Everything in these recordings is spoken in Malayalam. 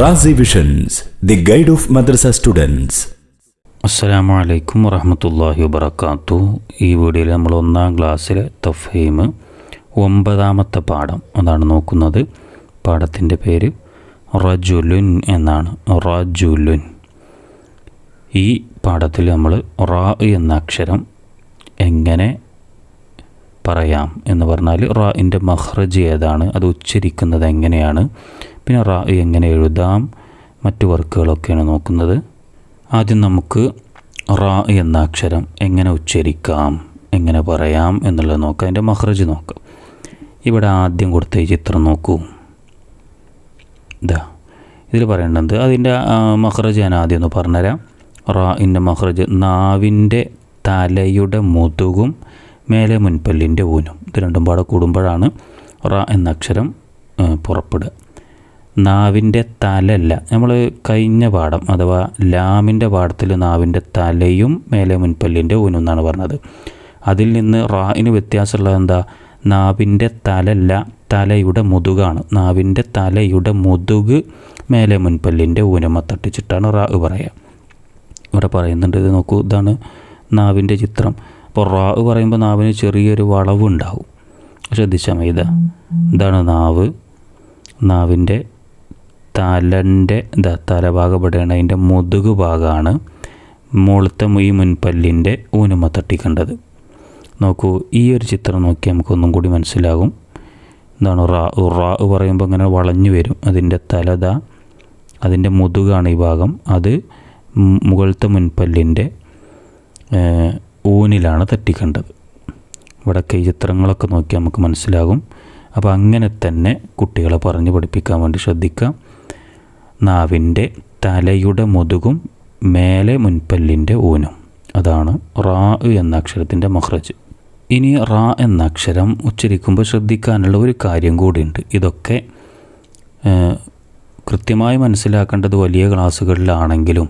Razi visions the guide of madrasa students അസ്സലാമു അലൈക്കും വറഹമത്തല്ലാഹി വബർക്കാത്തു ഈ വീഡിയോയിൽ നമ്മൾ ഒന്നാം ക്ലാസ്സിലെ തഫീം ഒമ്പതാമത്തെ പാഠം അതാണ് നോക്കുന്നത്. പാഠത്തിന്റെ പേര് റജുലുൻ എന്നാണ്. റജുലുൻ. ഈ പാഠത്തിൽ നമ്മൾ റാ എന്ന അക്ഷരം എങ്ങനെ പറയാം എന്ന് പറഞ്ഞാൽ റാഇന്റെ മഹ്റജ് ഏതാണ് അത് ഉച്ചരിക്കുന്നത് എങ്ങനെയാണ് പിന്നെ റാ എങ്ങനെ എഴുതാം? മറ്റു വർക്കുകളൊക്കെയാണ് നോക്കുന്നത്. ആദ്യം നമുക്ക് റാ എന്ന അക്ഷരം എങ്ങനെ ഉച്ചരിക്കാം എങ്ങനെ പറയാം എന്നുള്ളത് നോക്കാം. അതിന്റെ മഹ്റജ് നോക്കാം. ഇവിടെ ആദ്യം കൊടുത്ത ഈ ചിത്രം നോക്കൂ. ഇതാ ഇതിൽ പറയേണ്ടത് അതിന്റെ മഹ്റജ് ഞാൻ ആദ്യം ഒന്ന് പറഞ്ഞുതരാം. റാഇന്റെ മഹ്റജ് നാവിന്റെ തലയുടെ മുതുകും മേലെ മുൻപല്ലിന്റെ ഊനും. ഇത് രണ്ടും പാടെ കൂടുമ്പോഴാണ് റ എന്ന അക്ഷരം പുറപ്പെടുക. നാവിന്റെ തലല്ല നമ്മൾ കഴിഞ്ഞ പാഠം അഥവാ ലാമിന്റെ പാഠത്തിൽ നാവിന്റെ തലയും മേലെ മുൻപല്ലിന്റെ ഊനും എന്നാണ് പറഞ്ഞത്. അതിൽ നിന്ന് റായിന് വ്യത്യാസമുള്ളത് എന്താ? നാവിന്റെ തലല്ല തലയുടെ മുതുകാണ്. നാവിന്റെ തലയുടെ മുതുക് മേലെ മുൻപല്ലിന്റെ ഊനമ തട്ടിച്ചിട്ടാണ് റാ പറയുക. ഇവിടെ പറയുന്നുണ്ട് ഇത് നോക്കൂ ഇതാണ് നാവിന്റെ ചിത്രം. അപ്പോൾ റാ പറയുമ്പോൾ നാവിന് ചെറിയൊരു വളവ് ഉണ്ടാവും ശ്രദ്ധിച്ചാൽ എന്താണ് ഇതാണ് നാവ്. നാവിന്റെ തലന്റെ ഇതാ തലഭാഗം ഇവിടെയാണ് അതിന്റെ മുതുക് ഭാഗമാണ് മുളത്തെ ഈ മുൻപല്ലിന്റെ ഊനുമ തട്ടിക്കേണ്ടത്. നോക്കൂ ഈ ഒരു ചിത്രം നോക്കി നമുക്കൊന്നും കൂടി മനസ്സിലാകും. എന്താണ് റാ റാ പറയുമ്പോൾ ഇങ്ങനെ വളഞ്ഞു വരും. അതിന്റെ തലത അതിന്റെ മുതുകാണ് ഈ ഭാഗം. അത് മുകളത്തെ മുൻപല്ലിന്റെ ഊനിലാണ് തട്ടിക്കേണ്ടത്. ഇവിടെ കൈ ചിത്രങ്ങളൊക്കെ നോക്കി നമുക്ക് മനസ്സിലാകും. അപ്പോൾ അങ്ങനെ തന്നെ കുട്ടികളെ പറഞ്ഞ് പഠിപ്പിക്കാൻ വേണ്ടി ശ്രദ്ധിക്കാം. നാവിന്റെ തലയുടെ മുതുകും മേലെ മുൻപല്ലിന്റെ ഊനും. അതാണ് റാ എന്ന അക്ഷരത്തിന്റെ മഹ്റജ് ഇനി റാ എന്ന അക്ഷരം ഉച്ചരിക്കുമ്പോൾ ശ്രദ്ധിക്കാനുള്ള ഒരു കാര്യം കൂടിയുണ്ട്. ഇതൊക്കെ കൃത്യമായി മനസ്സിലാക്കേണ്ടത് വലിയ ക്ലാസ്സുകളിലാണെങ്കിലും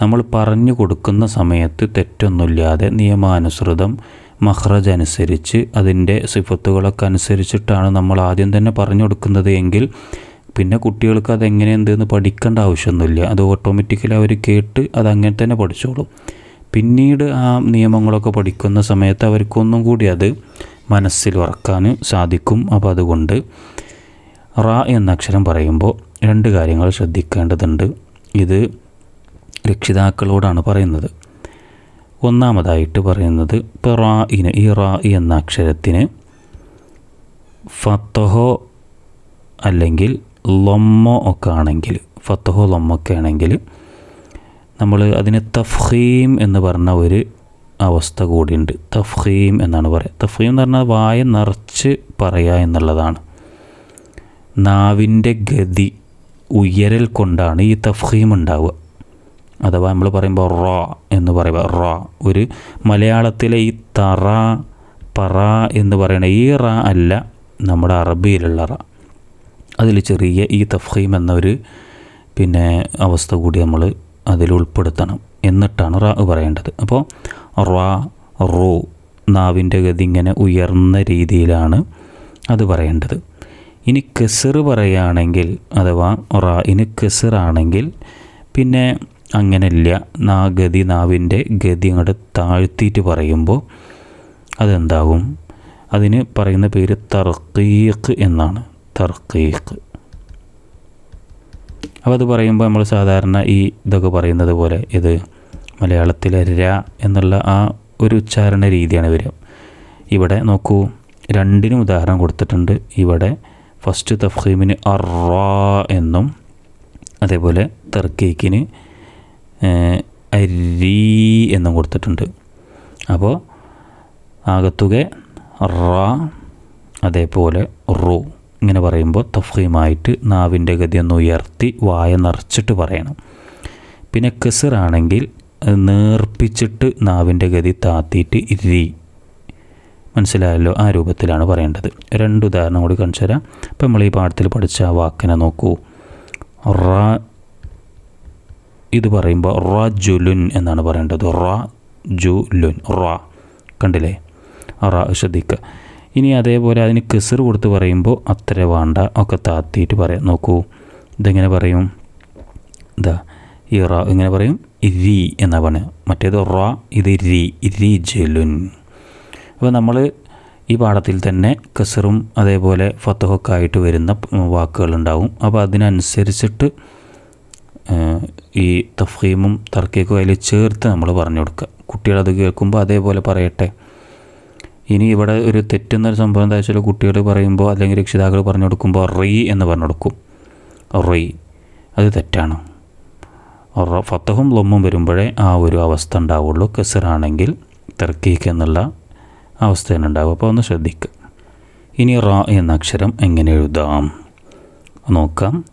നമ്മൾ പറഞ്ഞു കൊടുക്കുന്ന സമയത്ത് തെറ്റൊന്നുമില്ലാതെ നിയമാനുസൃതം മഹ്റജ് അനുസരിച്ച് അതിന്റെ സിഫത്തുകളൊക്കെ അനുസരിച്ചിട്ടാണ് നമ്മൾ ആദ്യം തന്നെ പറഞ്ഞു കൊടുക്കുന്നത് എങ്കിൽ പിന്നെ കുട്ടികൾക്ക് അതെങ്ങനെ എന്തെന്ന് പഠിക്കേണ്ട ആവശ്യമൊന്നുമില്ല. അത് ഓട്ടോമാറ്റിക്കലി അവർ കേട്ട് അത് അങ്ങനെ തന്നെ പഠിച്ചോളും. പിന്നീട് ആ നിയമങ്ങളൊക്കെ പഠിക്കുന്ന സമയത്ത് അവർക്കൊന്നും കൂടി അത് മനസ്സിൽ ഉറക്കാൻ സാധിക്കും. അപ്പോൾ അതുകൊണ്ട് റ എന്ന അക്ഷരം പറയുമ്പോൾ രണ്ട് കാര്യങ്ങൾ ശ്രദ്ധിക്കേണ്ടതുണ്ട്. ഇത് രക്ഷിതാക്കളോടാണ് പറയുന്നത്. ഒന്നാമതായിട്ട് പറയുന്നത് ഇപ്പോൾ റാ ഇന് ഈ റാ എന്ന അക്ഷരത്തിന് ഫത്തഹോ അല്ലെങ്കിൽ ലൊമ്മോ ഒക്കെ ആണെങ്കിൽ ഫത്തഹോ ലൊമ്മൊക്കെ ആണെങ്കിൽ നമ്മൾ അതിന് തഫ്ഹീം എന്ന് പറഞ്ഞ ഒരു അവസ്ഥ കൂടിയുണ്ട്. തഫ്ഹീം എന്നാണ് പറയുക. തഫ്ഹീം എന്ന് പറഞ്ഞാൽ വായ നിറച്ച് പറയുക എന്നുള്ളതാണ്. നാവിന്റെ ഗതി ഉയരൽ കൊണ്ടാണ് ഈ തഫ്ഹീം ഉണ്ടാവുക. അഥവാ നമ്മൾ പറയുമ്പോൾ റോ എന്ന് പറയുമ്പോൾ റോ ഒരു മലയാളത്തിലെ ഈ തറ പറ എന്ന് പറയുന്ന ഈ റ അല്ല നമ്മുടെ അറബിയിലുള്ള റ. അതിൽ ചെറിയ ഈ തഫീം എന്നൊരു പിന്നെ അവസ്ഥ കൂടി നമ്മൾ അതിൽ ഉൾപ്പെടുത്തണം. എന്നിട്ടാണ് റാ പറയേണ്ടത്. അപ്പോൾ റാ റോ നാവിന്റെ ഗതി ഇങ്ങനെ ഉയർന്ന രീതിയിലാണ് അത് പറയേണ്ടത്. ഇനി കെസർ പറയുകയാണെങ്കിൽ അഥവാ റാ ഇനി കെസറാണെങ്കിൽ പിന്നെ അങ്ങനെയില്ല. നാ ഗതി നാവിന്റെ ഗതി അങ്ങോട്ട് താഴ്ത്തിയിട്ട് പറയുമ്പോൾ അതെന്താകും? അതിന് പറയുന്ന പേര് തർക്കീഖ് എന്നാണ്. തർക്കീഖ്. അപ്പോൾ അത് പറയുമ്പോൾ നമ്മൾ സാധാരണ ഈ ഇതൊക്കെ പറയുന്നത് പോലെ ഇത് മലയാളത്തിലെ ര എന്നുള്ള ആ ഒരു ഉച്ചാരണ രീതിയാണ് വരിക. ഇവിടെ നോക്കൂ രണ്ടിനും ഉദാഹരണം കൊടുത്തിട്ടുണ്ട്. ഇവിടെ ഫസ്റ്റ് തഫീമിന് അറ എന്നും അതേപോലെ തർക്കീക്കിന് അരി എന്നും കൊടുത്തിട്ടുണ്ട്. അപ്പോൾ ആകത്തുക റ അതേപോലെ റോ. ഇങ്ങനെ പറയുമ്പോൾ തഫീമായിട്ട് നാവിന്റെ ഗതി ഒന്ന് ഉയർത്തി വായ നിറച്ചിട്ട് പറയണം. പിന്നെ കെസറാണെങ്കിൽ നേർപ്പിച്ചിട്ട് നാവിന്റെ ഗതി താത്തിയിട്ട് ഇരി. മനസ്സിലായല്ലോ ആ രൂപത്തിലാണ് പറയേണ്ടത്. രണ്ട് ഉദാഹരണം കൂടി കാണിച്ചു തരാം. ഇപ്പം നമ്മൾ ഈ പാഠത്തിൽ പഠിച്ച ആ വാക്കിനെ നോക്കൂ. റ ഇത് പറയുമ്പോൾ റ ജുലുൻ എന്നാണ് പറയേണ്ടത്. റ ജുലുൻ റ. കണ്ടില്ലേ? റ ശ്രദ്ധിക്കുക. ഇനി അതേപോലെ അതിന് കെസർ കൊടുത്ത് പറയുമ്പോൾ അത്ര വേണ്ട ഒക്കെ താത്തിയിട്ട് പറയാം. നോക്കൂ ഇതെങ്ങനെ പറയും? ഇതാ ഈ റ ഇങ്ങനെ പറയും ഇരി എന്നാ പറയുക മറ്റേത് റ ഇത് ഇരി ഇരി ജലുൻ. അപ്പോൾ നമ്മൾ ഈ പാഠത്തിൽ തന്നെ കസറും അതേപോലെ ഫത്തഹൊക്കെ ആയിട്ട് വരുന്ന വാക്കുകളുണ്ടാവും. അപ്പോൾ അതിനനുസരിച്ചിട്ട് ഈ തഫീമും തർക്കീക്കും അതിൽ ചേർത്ത് നമ്മൾ പറഞ്ഞു കൊടുക്കുക. കുട്ടികളത് കേൾക്കുമ്പോൾ അതേപോലെ പറയട്ടെ. ഇനി ഇവിടെ ഒരു തെറ്റുന്നൊരു സംഭവം എന്താ വെച്ചാൽ കുട്ടികൾ പറയുമ്പോൾ അല്ലെങ്കിൽ രക്ഷിതാക്കൾ പറഞ്ഞു കൊടുക്കുമ്പോൾ റീ എന്ന് പറഞ്ഞു കൊടുക്കും. റീ. അത് തെറ്റാണ്. ഫത്തഹും ലൊമ്മും വരുമ്പോഴേ ആ ഒരു അവസ്ഥ ഉണ്ടാവുള്ളൂ. കസറാണെങ്കിൽ തെർക്കീക്ക് എന്നുള്ള അവസ്ഥയാണ് ഉണ്ടാവും. അപ്പോൾ ഒന്ന് ശ്രദ്ധിക്കുക ഇനി റ എന്ന അക്ഷരം എങ്ങനെ എഴുതാം? നോക്കാം.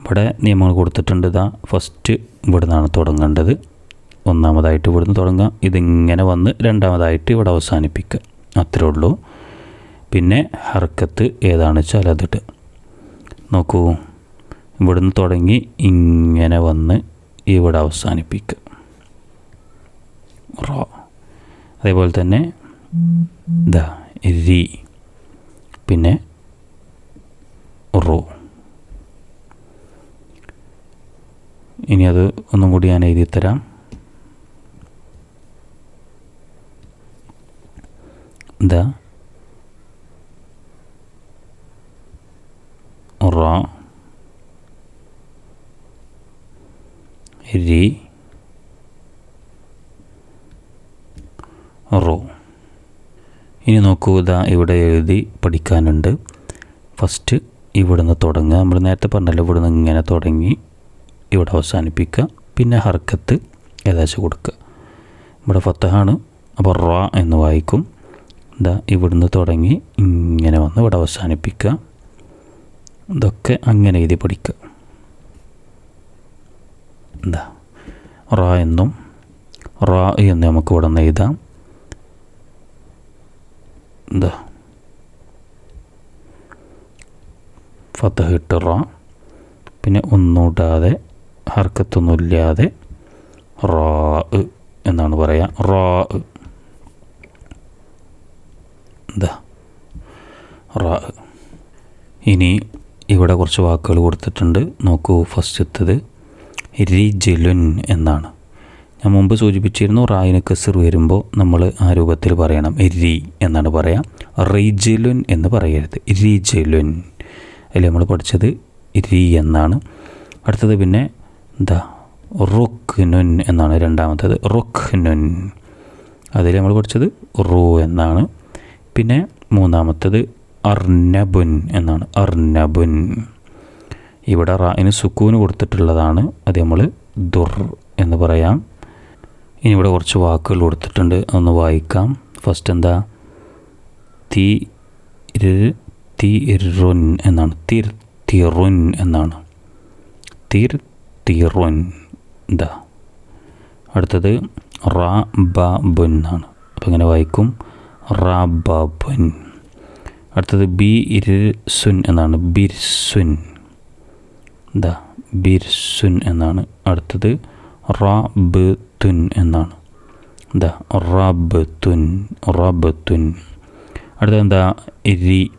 ഇവിടെ നിയമങ്ങൾ കൊടുത്തിട്ടുണ്ട്. ഇതാ ഫസ്റ്റ് ഇവിടെ നിന്നാണ് തുടങ്ങേണ്ടത്. ഒന്നാമതായിട്ട് ഇവിടുന്ന് തുടങ്ങാം. ഇതിങ്ങനെ വന്ന് രണ്ടാമതായിട്ട് ഇവിടെ അവസാനിപ്പിക്കുക. അത്രേ ഉള്ളൂ. പിന്നെ ഹർക്കത്ത് ഏതാണ് വെച്ചാൽ അതിട്ട്. നോക്കൂ ഇവിടുന്ന് തുടങ്ങി ഇങ്ങനെ വന്ന് ഇവിടെ അവസാനിപ്പിക്കുക റോ. അതേപോലെ തന്നെ ദ രി. പിന്നെ റോ. ഇനി അത് ഒന്നും കൂടി ഞാൻ എഴുതി തരാം ദ റ രി റോ. ഇനി നോക്കൂ ഇതാ ഇവിടെ എഴുതി പഠിക്കാനുണ്ട്. ഫസ്റ്റ് ഇവിടുന്ന് തുടങ്ങുക. നമ്മൾ നേരത്തെ പറഞ്ഞല്ലോ ഇവിടുന്ന് ഇങ്ങനെ തുടങ്ങി ഇവിടെ അവസാനിപ്പിക്കുക. പിന്നെ ഹർക്കത്ത് ഏകദേശം കൊടുക്കുക. ഇവിടെ ഫത്തഹാണ് അപ്പോൾ റ എന്ന് വായിക്കും. ഇതാ ഇവിടുന്ന് തുടങ്ങി ഇങ്ങനെ വന്ന് ഇവിടെ അവസാനിപ്പിക്കുക. ഇതൊക്കെ അങ്ങനെ എഴുതി പഠിക്കുക. എന്താ റ എന്നും റ എന്ന് നമുക്ക് ഇവിടെ നിന്ന് എഴുതാം. എന്താ ഫത്തഹിട്ട് റ. പിന്നെ ഒന്നുകൂടാതെ ഹർക്കത്തൊന്നുമില്ലാതെ റാ എന്നാണ് പറയുക. റാ എന്താ റാ. ഇനി ഇവിടെ കുറച്ച് വാക്കുകൾ കൊടുത്തിട്ടുണ്ട്. നോക്കൂ ഫസ്റ്റത്തത് റിജലുൻ എന്നാണ്. ഞാൻ മുമ്പ് സൂചിപ്പിച്ചിരുന്നു റായിന് കസർ വരുമ്പോൾ നമ്മൾ ആ രൂപത്തിൽ പറയണം. രി എന്നാണ് പറയാം. റിജലുൻ എന്ന് പറയരുത്. റിജലുൻ അതിൽ നമ്മൾ പഠിച്ചത്? രി എന്നാണ്. അടുത്തത് പിന്നെ എന്താ റുഖ്നുൻ എന്നാണ് രണ്ടാമത്തേത്. റുഖ്നുൻ. അതിൽ നമ്മൾ പഠിച്ചത് റു എന്നാണ്. പിന്നെ മൂന്നാമത്തേത് അർനബുൻ എന്നാണ്. അർനബുൻ. ഇവിടെ റായിന് സുക്കൂന് കൊടുത്തിട്ടുള്ളതാണ്. അത് നമ്മൾ ദുർ എന്ന് പറയാം. ഇനി ഇവിടെ കുറച്ച് വാക്കുകൾ കൊടുത്തിട്ടുണ്ട്. ഒന്ന് വായിക്കാം. ഫസ്റ്റ് എന്താ? തീ തിറുൻ എന്നാണ്. തിർ തിറുൻ എന്നാണ്. തിർ തിറുൻ എന്താ? അടുത്തത് റാ ബുൻ എന്നാണ്. അപ്പോൾ ഇങ്ങനെ വായിക്കും. റാ ബ ബുൻ അടുത്തത് ബി ഇർസുൻ എന്നാണ്. ബിർസുൻ. എന്താ ബിർസുൻ എന്നാണ്. അടുത്തത് റാബ് തുൻ എന്നാണ്. എന്താ റാബ് തുൻ അടുത്തത് എന്താ? രി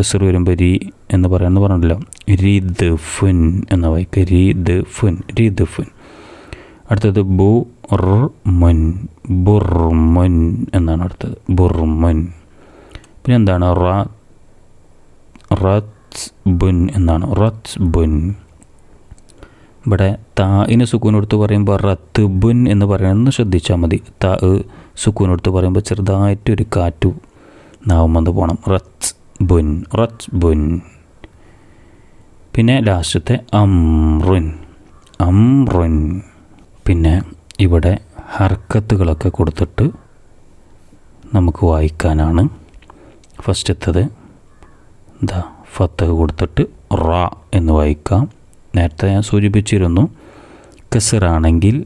കസർ വരുമ്പോൾ രി എന്ന് പറയാമെന്ന് പറഞ്ഞല്ലോ രി ദ ഫുൻ എന്ന വായിക്കുക രി ദ ഫുൻ രി ദ ഫുൻ അടുത്തത് ബു മുൻ ബുർമുൻ എന്നാണ് അടുത്തത്. ബുർമുൻ. പിന്നെ എന്താണ്? റ റത്ത് ബുൻ എന്നാണ്. റത്ത് ബുൻ ഇവിടെ സുക്കൂൻ എടുത്ത് പറയുമ്പോൾ റത്ത് ബുൻ എന്ന് പറയണമെന്ന് ശ്രദ്ധിച്ചാൽ മതി. താ സുക്കൂൻ എടുത്ത് പറയുമ്പോൾ ചെറുതായിട്ടൊരു കാറ്റു നാവുമെന്ന് പോകണം റത്ത് ബുൻ റത്ത് ബുൻ പിന്നെ ലാസ്റ്റത്തെ അമ്രുൻ. അമ്രുൻ. പിന്നെ ഇവിടെ ഹർക്കത്തുകളൊക്കെ കൊടുത്തിട്ട് നമുക്ക് വായിക്കാനാണ്. ഫസ്റ്റത്തത് എന്താ ഫത്തഹ് കൊടുത്തിട്ട് റ എന്ന് വായിക്കാം. നേരത്തെ ഞാൻ സൂചിപ്പിച്ചിരുന്നു കസറാണെങ്കിൽ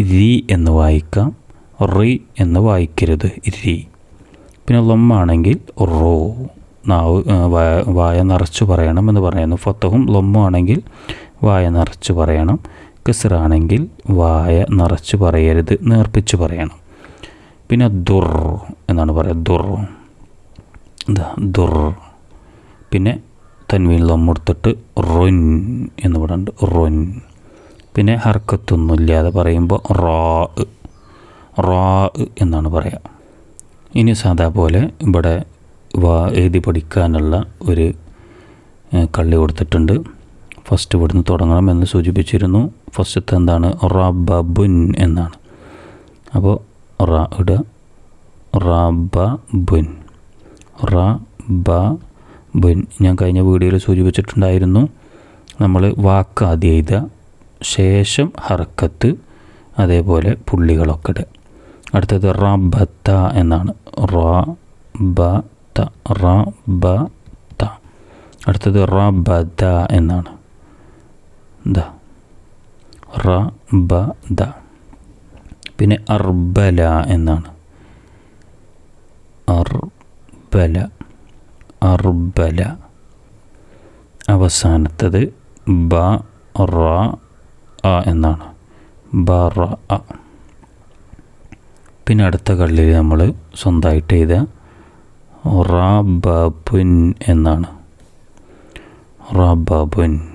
രി എന്ന് വായിക്കാം. റി എന്ന് വായിക്കരുത് രി. പിന്നെ ലൊമ്മാണെങ്കിൽ റോ. നാവ് വായ നിറച്ച് പറയണം എന്ന് പറയുന്നു. ഫത്തഹും ലൊമ്മാണെങ്കിൽ വായ നിറച്ച് പറയണം. കസറാണെങ്കിൽ വായ നിറച്ച് പറയരുത് നേർപ്പിച്ച് പറയണം. പിന്നെ ദുർ എന്നാണ് പറയുക ദുർ. എന്താ? ദുർ. പിന്നെ തൻവീൻ ലൊമ്മെടുത്തിട്ട് റൊൻ എന്ന് പറയുന്നുണ്ട് റൊൻ. പിന്നെ ഹർക്കത്തൊന്നും ഇല്ലാതെ പറയുമ്പോൾ റാ റാ എന്നാണ് പറയുക ഇനി സാധാ പോലെ ഇവിടെ വാ എഴുതി പഠിക്കാനുള്ള ഒരു കള്ളി കൊടുത്തിട്ടുണ്ട്. ഫസ്റ്റ് ഇവിടുന്ന് തുടങ്ങണം എന്ന് സൂചിപ്പിച്ചിരുന്നു. ഫസ്റ്റത്തെ എന്താണ്? റബബുൻ എന്നാണ്. അപ്പോൾ റ ഇടുക. റബബുൻ. റ ബ ബുൻ ഞാൻ കഴിഞ്ഞ വീഡിയോയിൽ സൂചിപ്പിച്ചിട്ടുണ്ടായിരുന്നു. നമ്മൾ വാക്ക് ആദ്യം എഴുതുക. ശേഷം ഹർക്കത്ത് അതേപോലെ പുള്ളികളൊക്കെ ഇട അടുത്തത് റബത്ത എന്നാണ്. റ ബ ത റ ബ ത അടുത്തത് റബദ എന്നാണ്. ദ. റ ബ ദ. പിന്നെ അർബല എന്നാണ്. അർബല അർബല. അവസാനത്തത് ബ റ അ എന്നാണ്. ബ റ അ. പിന്നെ അടുത്ത കള്ളിൽ നമ്മൾ സ്വന്തമായിട്ട് എഴുതുക. റബബുൻ എന്നാണ്. റബബുൻ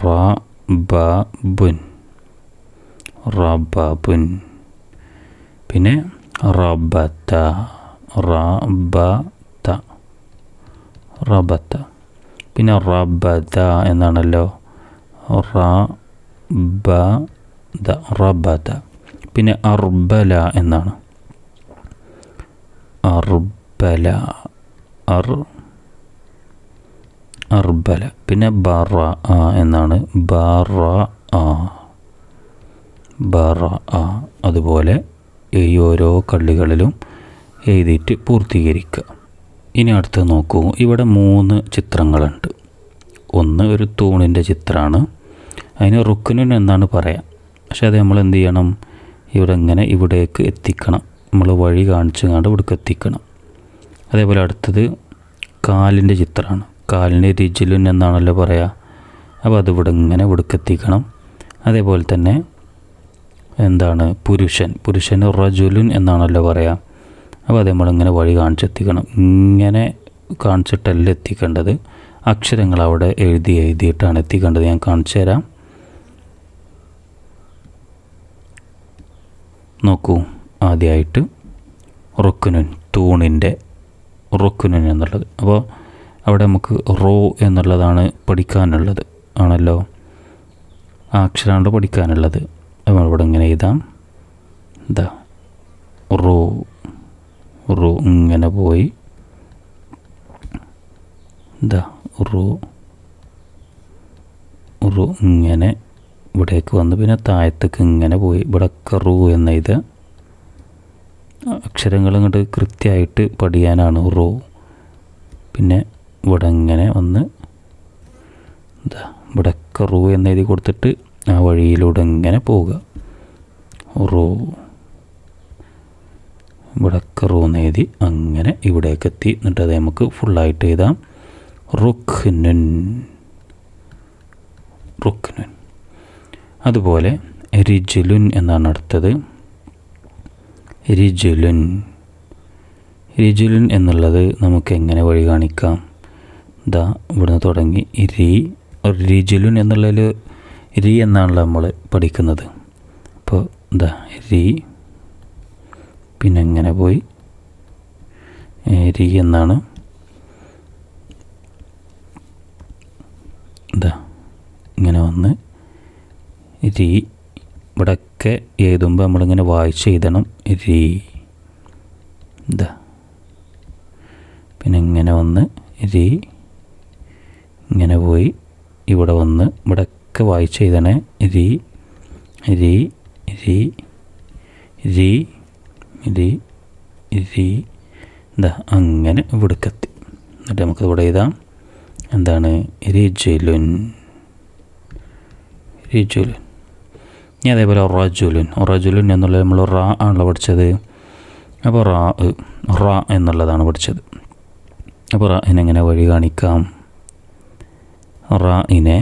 റബബുൻ. റബബുൻ. പിന്നെ റബത്ത റബത്ത. റബത്ത. പിന്നെ റബദ എന്നാണല്ലോ. റബദ പിന്നെ അർബല എന്നാണ്. അർബല അർ അർബല. പിന്നെ ബറ ആ എന്നാണ്? ബറ ആ. ബറ ആ. അതുപോലെ ഈ ഓരോ കള്ളികളിലും എഴുതിയിട്ട് പൂർത്തീകരിക്കുക. ഇനി അടുത്ത് നോക്കൂ. ഇവിടെ മൂന്ന് ചിത്രങ്ങളുണ്ട്. ഒന്ന് ഒരു തൂണിന്റെ ചിത്രമാണ്. അതിന് റുക്കുനു എന്നാണ് പറയാം. പക്ഷേ അത് നമ്മൾ എന്ത് ചെയ്യണം? ഇവിടെ ഇങ്ങനെ ഇവിടേക്ക് എത്തിക്കണം. നമ്മൾ വഴി കാണിച്ചു കണ്ട് ഇവിടേക്ക് എത്തിക്കണം. അതേപോലെ അടുത്തത് കാലിന്റെ ചിത്രമാണ്. കാലിന് രിജിലുൻ എന്നാണല്ലോ പറയുക അപ്പോൾ അത് ഇവിടെ ഇങ്ങനെ ഇവിടേക്ക് എത്തിക്കണം അതേപോലെ തന്നെ എന്താണ് പുരുഷൻ. പുരുഷന് റജുലുൻ എന്നാണല്ലോ പറയുക അപ്പോൾ അത് നമ്മളിങ്ങനെ വഴി കാണിച്ചെത്തിക്കണം. ഇങ്ങനെ കാണിച്ചിട്ടല്ല എത്തിക്കേണ്ടത്. അക്ഷരങ്ങൾ അവിടെ എഴുതി എഴുതിയിട്ടാണ് എത്തിക്കേണ്ടത്. ഞാൻ കാണിച്ചു തരാം. നോക്കൂ ആദ്യമായിട്ട് റുക്കുനുൻ തൂണിന്റെ റുക്കുനുൻ എന്നുള്ളത്. അപ്പോൾ അവിടെ നമുക്ക് റോ എന്നുള്ളതാണ് പഠിക്കാനുള്ളത്. ആണല്ലോ? ആ അക്ഷരമാണ് പഠിക്കാനുള്ളത്. ഇവിടെ ഇങ്ങനെ എഴുതാം. എന്താ റോ റോ ഇങ്ങനെ പോയി. എന്താ റോ റോ ഇങ്ങനെ ഇവിടേക്ക് വന്ന്. പിന്നെ താഴത്തേക്ക് ഇങ്ങനെ പോയി. ഇവിടെ റൂ എന്ന ഇത് അക്ഷരങ്ങൾ ഇങ്ങോട്ട് കൃത്യമായിട്ട് പഠിയാനാണ് റോ. പിന്നെ ഇവിടെ ഇങ്ങനെ ഒന്ന് എന്താ ഇവിടെ റൂ എന്ന് എഴുതി കൊടുത്തിട്ട് ആ വഴിയിലൂടെ ഇങ്ങനെ പോവുക. റൂ. ഇവിടെ റൂ എന്ന് എഴുതി അങ്ങനെ ഇവിടേക്ക് എത്തി. എന്നിട്ട് അത് നമുക്ക് ഫുള്ളായിട്ട് എഴുതാം. റുഖ്നുൻ. റുഖ്നുൻ. അതുപോലെ റിജുലുൻ എന്നാണ് അടുത്തത്. റിജുലുൻ റിജുലുൻ എന്നുള്ളത് നമുക്ക് എങ്ങനെ വഴി കാണിക്കാം? ദാ ഇവിടുന്ന് തുടങ്ങി. രി റിജുലുൻ എന്നുള്ളതിൽ രി എന്നാണല്ലോ നമ്മൾ പഠിക്കുന്നത്. അപ്പോൾ ദാ രി പിന്നെ എങ്ങനെ പോയി രി എന്നാണ്. ഇതാ ഇങ്ങനെ വന്ന് രി ഇവിടെയൊക്കെ എഴുതുമ്പോൾ നമ്മളിങ്ങനെ വായിച്ച് എഴുതണം. രി ഇതാ പിന്നെ ഇങ്ങനെ വന്ന് രി ഇങ്ങനെ പോയി. ഇവിടെ വന്ന് ഇവിടെയൊക്കെ വായിച്ച് എഴുതണേ. രി രി രി രി രി രി എന്താ അങ്ങനെ ഇവിടേക്കെത്തി എന്നിട്ട് നമുക്ക് ഇവിടെ എഴുതാം. എന്താണ്? റിജുലുൻ റിജുലുൻ ഇനി അതേപോലെ റജുലുൻ റജുലുൻ എന്നുള്ളത് നമ്മൾ റാ ആണല്ലോ പഠിച്ചത്. അപ്പോൾ റാ റാ എന്നുള്ളതാണ് പഠിച്ചത്. അപ്പോൾ റാ എന്നെങ്ങനെ വഴി കാണിക്കാം? റാ ഇനെ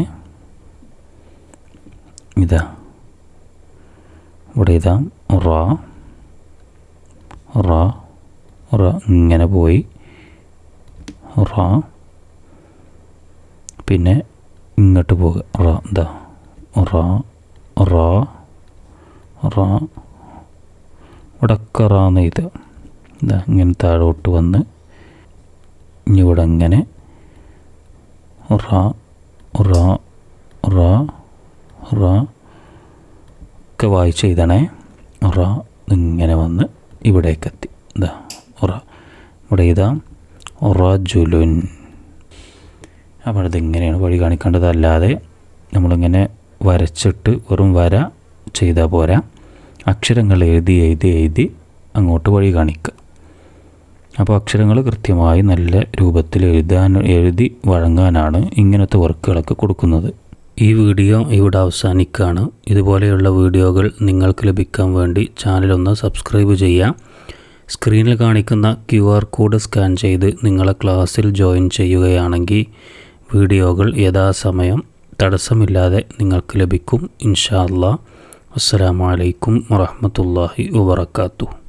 ഇതാ. ഇവിടെ ഇതാ. റാ. റാ. റ. ഇങ്ങനെ പോയി. റാ. പിന്നെ ഇങ്ങോട്ട് പോകുക റ. എന്താ റ. റ. റ. ഇവിടൊക്കെ ഇത് ഇതാ ഇങ്ങനെ താഴോട്ട് വന്ന് ഇനി ഇവിടെ ഇങ്ങനെ. റ. റ റ റ ഒക്കെ വായിച്ച് എഴുതണേ. റ ഇങ്ങനെ വന്ന് ഇവിടേക്ക് എത്തി ഇതാ റ. ഇവിടെ എഴുതാം. റജുലുൻ. അപ്പോൾ ഇതിങ്ങനെയാണ് വഴി കാണിക്കേണ്ടത്. അല്ലാതെ നമ്മളിങ്ങനെ വരച്ചിട്ട് വെറും വര ചെയ്താൽ പോരാ. അക്ഷരങ്ങൾ എഴുതി എഴുതി എഴുതി അങ്ങോട്ട് വഴി കാണിക്കുക അപ്പോൾ അക്ഷരങ്ങൾ കൃത്യമായി നല്ല രൂപത്തിൽ എഴുതാൻ എഴുതി വഴങ്ങാനാണ് ഇങ്ങനത്തെ വർക്കുകളൊക്കെ കൊടുക്കുന്നത്. ഈ വീഡിയോ ഇവിടെ അവസാനിക്കുകയാണ്. ഇതുപോലെയുള്ള വീഡിയോകൾ നിങ്ങൾക്ക് ലഭിക്കാൻ വേണ്ടി ചാനലൊന്ന് സബ്സ്ക്രൈബ് ചെയ്യാം സ്ക്രീനിൽ കാണിക്കുന്ന ക്യു ആർ കോഡ് സ്കാൻ ചെയ്ത് നിങ്ങളെ ക്ലാസ്സിൽ ജോയിൻ ചെയ്യുകയാണെങ്കിൽ വീഡിയോകൾ യഥാസമയം തടസ്സമില്ലാതെ നിങ്ങൾക്ക് ലഭിക്കും. ഇൻഷാ അല്ലാ വലൈക്കും അലൈക്കും വറഹ്മത്തുള്ളാഹി വബറകാതുഹു.